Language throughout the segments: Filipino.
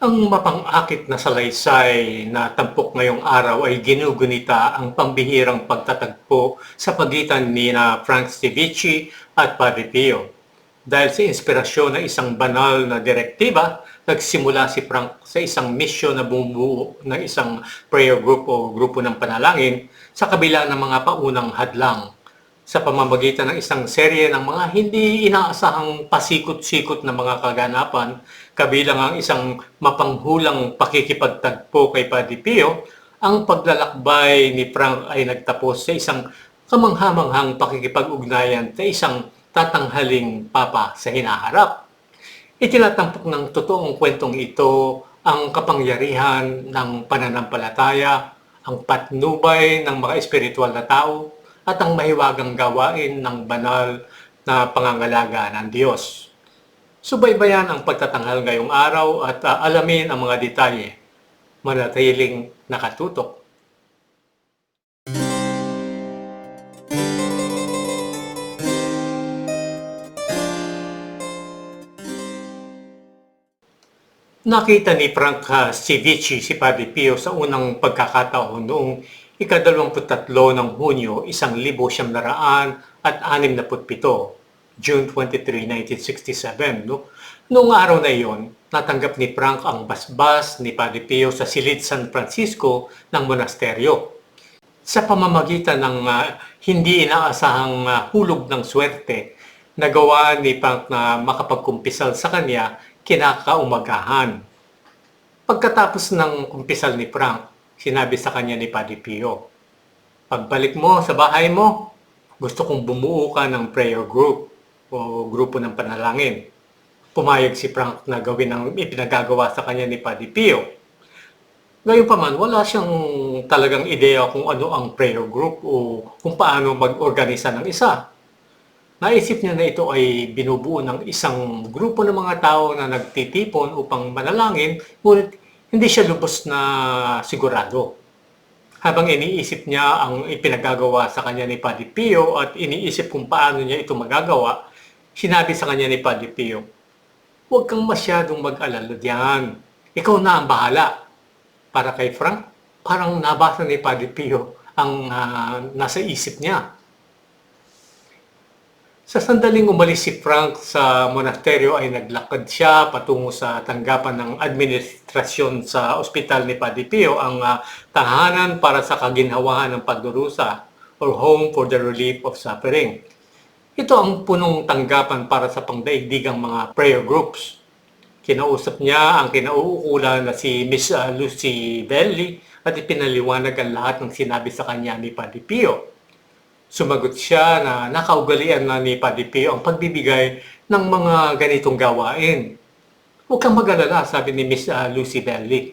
Ang mapang-akit na salaysay na tampok ngayong araw ay ginugunita ang pambihirang pagtatagpo sa pagitan ni na Frank Stivici at Padre Pio. Dahil sa inspirasyon ng isang banal na direktiba, nagsimula si Frank sa isang misyon na bumubuo ng isang prayer group o grupo ng panalangin sa kabila ng mga paunang hadlang sa pamamagitan ng isang serye ng mga hindi inaasahang pasikot-sikot na mga kaganapan, kabilang ang isang mapanghulang pakikipagtagpo kay Padre Pio, ang paglalakbay ni Frank ay nagtapos sa isang kamanghamanghang pakikipag-ugnayan sa isang tatanghaling papa sa hinaharap. Itinatampok ng totoong kwentong ito ang kapangyarihan ng pananampalataya, ang patnubay ng mga espiritual na tao, at ang mahiwagang gawain ng banal na pangangalaga ng Diyos. Subaybayan ang pagtatanghal ngayong araw at uh, alamin ang mga detalye. Manatiling nakatutok. Nakita ni Frank uh, Civici si Padre Pio sa unang pagkakataon noong ikadalawamput-tatlo ng Hunyo, isang libo siyam naraan at anim na putpito, June 23, 1967. No? Noong araw na iyon, natanggap ni Frank ang basbas ni Padre Pio sa silid San Francisco ng monasteryo. Sa pamamagitan ng uh, hindi inaasahang uh, hulog ng swerte, nagawa ni Frank na makapagkumpisal sa kanya kinakaumagahan. Pagkatapos ng kumpisal ni Frank, sinabi sa kanya ni Padre Pio, Pagbalik mo sa bahay mo, gusto kong bumuo ka ng prayer group o grupo ng panalangin. Pumayag si Frank na gawin ang ipinagagawa sa kanya ni Padre Pio. Ngayon pa man, wala siyang talagang ideya kung ano ang prayer group o kung paano mag-organisa ng isa. Naisip niya na ito ay binubuo ng isang grupo ng mga tao na nagtitipon upang manalangin, ngunit hindi siya lubos na sigurado. Habang iniisip niya ang ipinagagawa sa kanya ni Padre Pio at iniisip kung paano niya ito magagawa, sinabi sa kanya ni Padre Pio, Huwag kang masyadong mag-alala diyan. Ikaw na ang bahala. Para kay Frank, parang nabasa ni Padre Pio ang uh, nasa isip niya. Sa sandaling umalis si Frank sa monasteryo ay naglakad siya patungo sa tanggapan ng administrasyon sa ospital ni Padre Pio, ang uh, tahanan para sa kaginhawahan ng pagdurusa or Home for the Relief of Suffering. Ito ang punong tanggapan para sa pangdaigdigang mga prayer groups. Kinausap niya ang kinauukulan na si Miss uh, Lucy Belli at ipinaliwanag ang lahat ng sinabi sa kanya ni Padre Pio. Sumagot siya na nakaugalian na ni Padre Pio ang pagbibigay ng mga ganitong gawain. Huwag kang mag-alala, sabi ni Miss uh, Lucy Belli.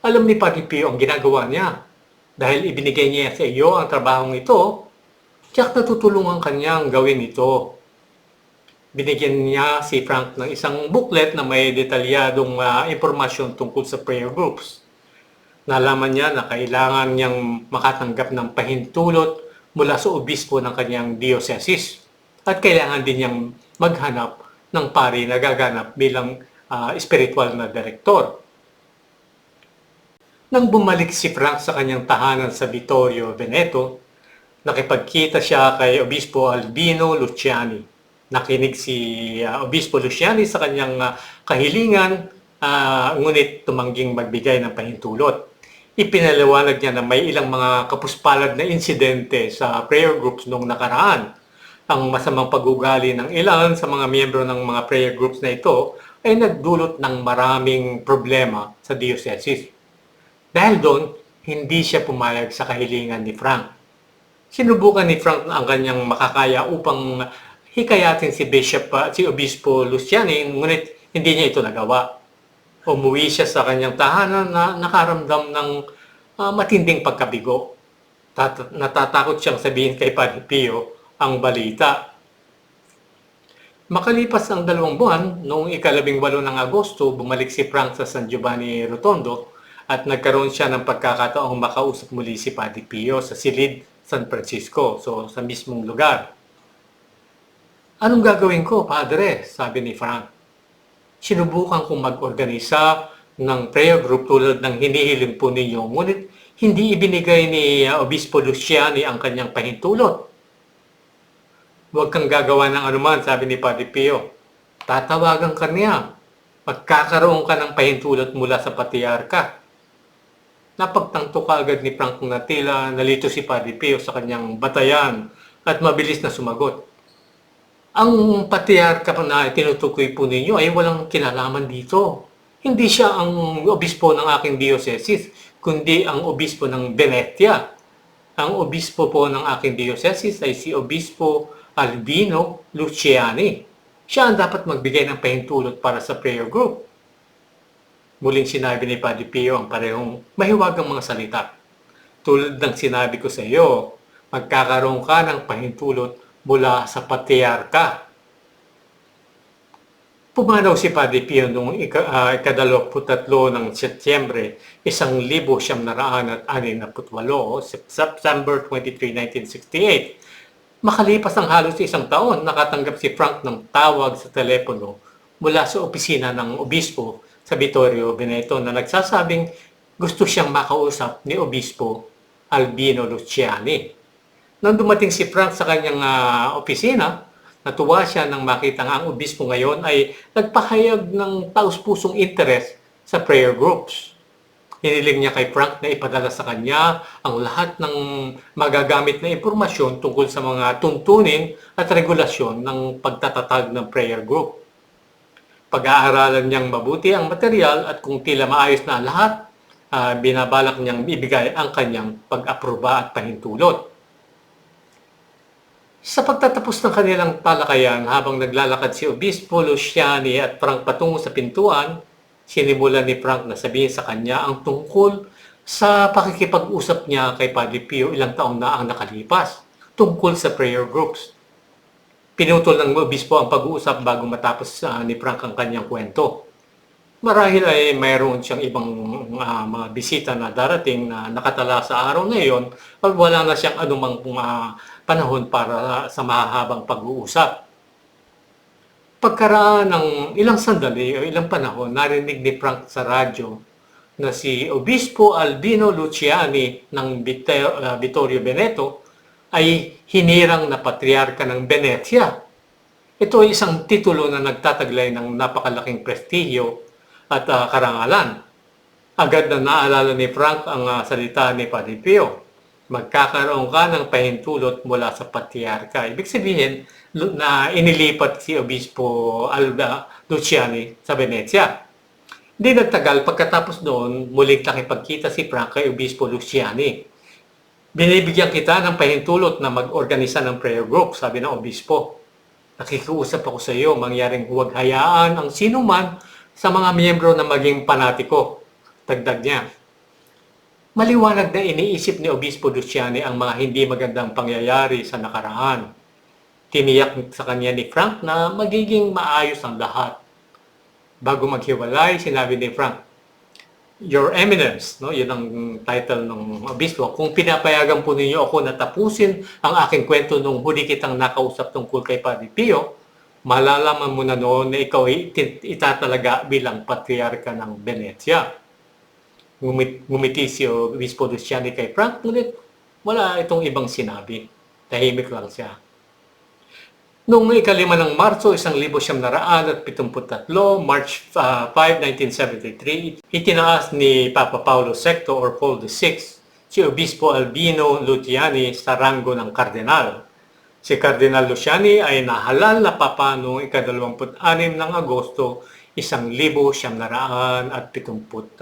Alam ni Padre Pio ang ginagawa niya. Dahil ibinigay niya sa iyo ang trabahong ito, tiyak natutulungan kanyang gawin ito. Binigyan niya si Frank ng isang booklet na may detalyadong uh, impormasyon tungkol sa prayer groups. Nalaman niya na kailangan niyang makatanggap ng pahintulot mula sa obispo ng kanyang diocese at kailangan din niyang maghanap ng pari na gaganap bilang uh, spiritual na direktor. Nang bumalik si Frank sa kanyang tahanan sa Vittorio, Veneto, nakipagkita siya kay Obispo Albino Luciani. Nakinig si uh, Obispo Luciani sa kanyang uh, kahilingan, uh, ngunit tumangging magbigay ng pahintulot ipinaliwanag niya na may ilang mga kapuspalad na insidente sa prayer groups noong nakaraan. Ang masamang pag-ugali ng ilan sa mga miyembro ng mga prayer groups na ito ay nagdulot ng maraming problema sa diocese. Dahil doon, hindi siya pumayag sa kahilingan ni Frank. Sinubukan ni Frank ang kanyang makakaya upang hikayatin si Bishop, uh, si Obispo Luciani, ngunit hindi niya ito nagawa umuwi siya sa kanyang tahanan na nakaramdam ng uh, matinding pagkabigo. Tat- natatakot siyang sabihin kay Padre Pio ang balita. Makalipas ang dalawang buwan, noong ikalabing walo ng Agosto, bumalik si Frank sa San Giovanni Rotondo at nagkaroon siya ng pagkakataong makausap muli si Padre Pio sa silid San Francisco, so sa mismong lugar. Anong gagawin ko, Padre? Sabi ni Frank sinubukan kong mag-organisa ng prayer group tulad ng hinihiling po ninyo. Ngunit hindi ibinigay ni uh, Obispo Luciani ang kanyang pahintulot. Huwag kang gagawa ng anuman, sabi ni Padre Pio. Tatawagan ka niya. Magkakaroon ka ng pahintulot mula sa patriarka. Napagtanto ka agad ni Frank na tila nalito si Padre Pio sa kanyang batayan at mabilis na sumagot. Ang patriarka pa na tinutukoy po ninyo ay walang kinalaman dito. Hindi siya ang obispo ng aking diocese, kundi ang obispo ng Venetia. Ang obispo po ng aking diocese ay si Obispo Albino Luciani. Siya ang dapat magbigay ng pahintulot para sa prayer group. Muling sinabi ni Padre Pio ang parehong mahiwagang mga salita. Tulad ng sinabi ko sa iyo, magkakaroon ka ng pahintulot mula sa patriarka. Pumanaw si Padre Pio noong uh, ikadalawamputatlo ng Setyembre, isang libo siyam na raan at anin na putwalo, September 23, 1968. Makalipas ang halos isang taon, nakatanggap si Frank ng tawag sa telepono mula sa opisina ng obispo sa Vittorio Veneto na nagsasabing gusto siyang makausap ni Obispo Albino Luciani. Nang dumating si Frank sa kanyang uh, opisina, natuwa siya nang makita nga ang obispo ngayon ay nagpahayag ng taus-pusong interest sa prayer groups. Hiniling niya kay Frank na ipadala sa kanya ang lahat ng magagamit na impormasyon tungkol sa mga tuntunin at regulasyon ng pagtatatag ng prayer group. Pag-aaralan niyang mabuti ang material at kung tila maayos na lahat, uh, binabalak niyang ibigay ang kanyang pag-aproba at pahintulot. Sa pagtatapos ng kanilang talakayan habang naglalakad si Obispo Luciani at Frank patungo sa pintuan, sinimulan ni Frank na sabihin sa kanya ang tungkol sa pakikipag-usap niya kay Padre Pio ilang taon na ang nakalipas tungkol sa prayer groups. Pinutol ng obispo ang pag-uusap bago matapos uh, ni Frank ang kanyang kwento. Marahil ay mayroon siyang ibang uh, mga bisita na darating na nakatala sa araw na iyon pag wala na siyang anumang uh, panahon para sa mahahabang pag-uusap. Pagkaraan ng ilang sandali o ilang panahon, narinig ni Frank sa radyo na si Obispo Albino Luciani ng Vittorio Veneto ay hinirang na patriarka ng Venetia. Ito ay isang titulo na nagtataglay ng napakalaking prestihyo at uh, karangalan. Agad na naalala ni Frank ang uh, salita ni Padre Pio magkakaroon ka ng pahintulot mula sa patriarka. Ibig sabihin na inilipat si Obispo Alba Luciani sa Venezia. Hindi nagtagal pagkatapos noon, muling nakipagkita si Frank kay Obispo Luciani. Binibigyan kita ng pahintulot na mag-organisa ng prayer group, sabi ng Obispo. Nakikiusap ako sa iyo, mangyaring huwag hayaan ang sino man sa mga miyembro na maging panatiko. Tagdag niya, Maliwanag na iniisip ni Obispo Luciani ang mga hindi magandang pangyayari sa nakaraan. Tiniyak sa kanya ni Frank na magiging maayos ang lahat. Bago maghiwalay, sinabi ni Frank, Your Eminence, no? yun ang title ng obispo. Kung pinapayagan po ninyo ako na tapusin ang aking kwento nung huli kitang nakausap tungkol kay Padre Pio, malalaman mo na noon na ikaw itatalaga bilang patriarka ng Venezia ngumit, ngumiti si Obispo Luciani kay Frank, ngunit wala itong ibang sinabi. Tahimik lang siya. Noong ikalima ng Marso, isang libo siyam na raan at pitumputatlo, March uh, 5, 1973, itinaas ni Papa Paulo VI or Paul VI si Obispo Albino Luciani sa rango ng kardinal. Si Kardinal Luciani ay nahalal na papa noong ikadalawamput-anim ng Agosto isang libo siyam na raan at pitumput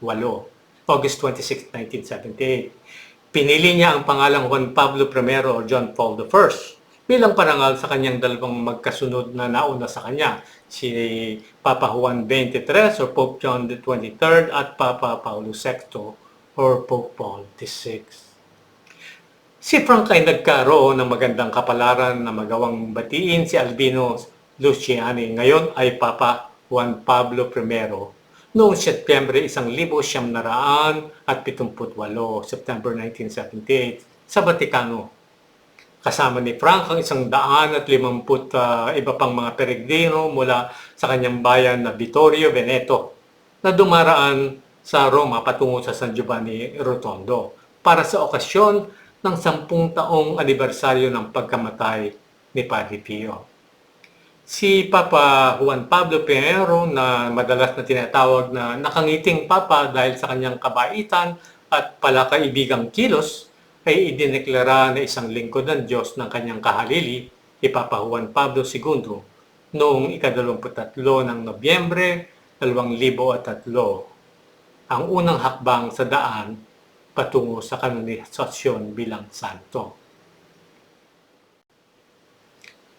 walo. August 26, 1978. Pinili niya ang pangalang Juan Pablo I o John Paul I bilang parangal sa kanyang dalawang magkasunod na nauna sa kanya, si Papa Juan XXIII or Pope John XXIII at Papa Paulo VI or Pope Paul VI. Si Frank ay nagkaroon ng magandang kapalaran na magawang batiin si Albino Luciani. Ngayon ay Papa Juan Pablo I noong Setyembre 1978, September 1978, sa Vatikano. Kasama ni Frank ang isang daan at limamput uh, iba pang mga peregrino mula sa kanyang bayan na Vittorio Veneto. na dumaraan sa Roma patungo sa San Giovanni Rotondo para sa okasyon ng sampung taong anibersaryo ng pagkamatay ni Padre Pio. Si Papa Juan Pablo Pinheiro na madalas na tinatawag na nakangiting Papa dahil sa kanyang kabaitan at palakaibigang kilos ay idineklara na isang lingkod ng Diyos ng kanyang kahalili, ni Papa Juan Pablo II, noong ikadalawamput-tatlo ng Nobyembre 2003, ang unang hakbang sa daan patungo sa kanonisasyon bilang santo.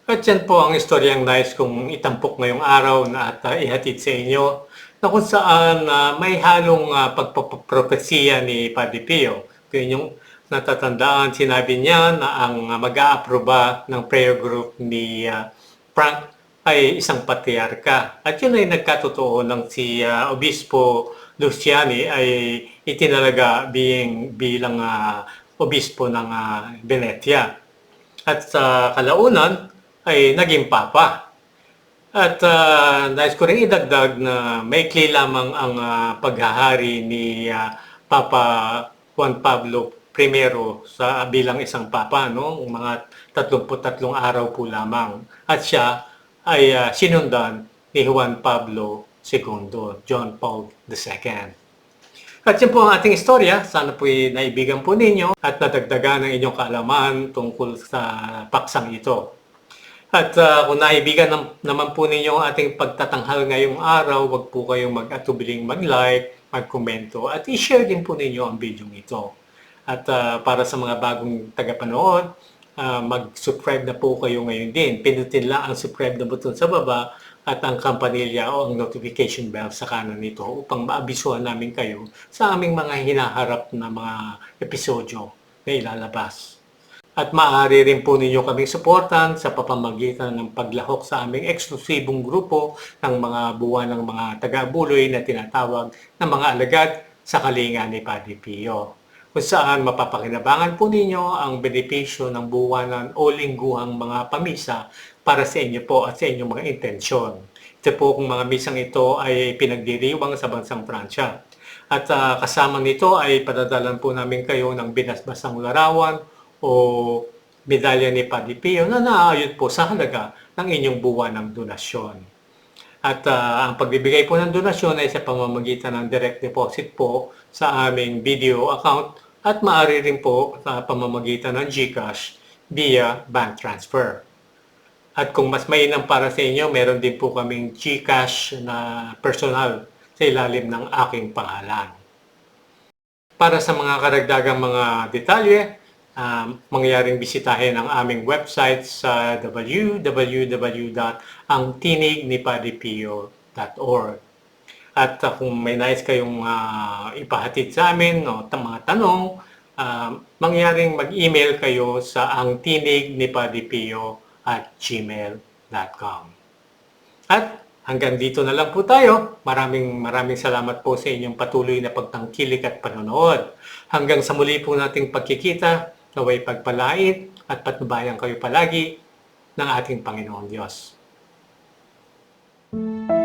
At yan po ang istoryang nais kong itampok ngayong araw na at uh, ihatid sa inyo na kung saan uh, may halong uh, pagpapropesiya ni Padre Pio. Kung yung natatandaan, sinabi niya na ang uh, mag-aaproba ng prayer group ni uh, Frank ay isang patriarka. At yun ay nagkatotoo ng si uh, Obispo Luciani ay itinalaga being, bilang uh, obispo ng uh. At sa kalaunan, ay naging papa. At uh, nais ko rin idagdag na maikli lamang ang uh, paghahari ni uh, Papa Juan Pablo I sa bilang isang papa, no? mga 33 araw po lamang. At siya ay uh, sinundan ni Juan Pablo II, John Paul II. At yun po ang ating istorya. Sana po'y naibigan po ninyo at nadagdagan ng inyong kaalaman tungkol sa paksang ito. At uh, kung naibigan nam- naman po ninyo ang ating pagtatanghal ngayong araw, wag po kayong mag-atubiling mag-like, mag-komento at i-share din po ninyo ang video ito. At uh, para sa mga bagong tagapanood, uh, mag-subscribe na po kayo ngayon din. Pinutin lang ang subscribe na button sa baba at ang kampanilya o ang notification bell sa kanan nito upang maabisuhan namin kayo sa aming mga hinaharap na mga episodyo na ilalabas. At maaari rin po ninyo kaming suportan sa papamagitan ng paglahok sa aming eksklusibong grupo ng mga buwan ng mga taga-buloy na tinatawag na mga alagad sa kalinga ni Padre Pio kung saan mapapakinabangan po ninyo ang benepisyo ng buwanan o lingguhang mga pamisa para sa inyo po at sa inyong mga intensyon. Ito po kung mga misang ito ay pinagdiriwang sa bansang Pransya. At uh, kasama nito ay padadalan po namin kayo ng binasbasang larawan o medalya ni Padre Pio na naayot po sa halaga ng inyong buwan ng donasyon. At uh, ang pagbibigay po ng donasyon ay sa pamamagitan ng direct deposit po sa aming video account at maaari rin po sa pamamagitan ng GCash via bank transfer. At kung mas mainam para sa inyo, meron din po kaming GCash na personal sa ilalim ng aking pangalan. Para sa mga karagdagang mga detalye, um, mangyaring bisitahin ang aming website sa www.angtinignipadipio.org. At uh, kung may nais kayong uh, ipahatid sa amin no, mga tanong, uh, mangyaring mag-email kayo sa angtinignipadipio at gmail.com. At hanggang dito na lang po tayo. Maraming maraming salamat po sa inyong patuloy na pagtangkilik at panonood. Hanggang sa muli po nating pagkikita, naway pagpalait at patnubayan kayo palagi ng ating Panginoong Diyos. Thank you.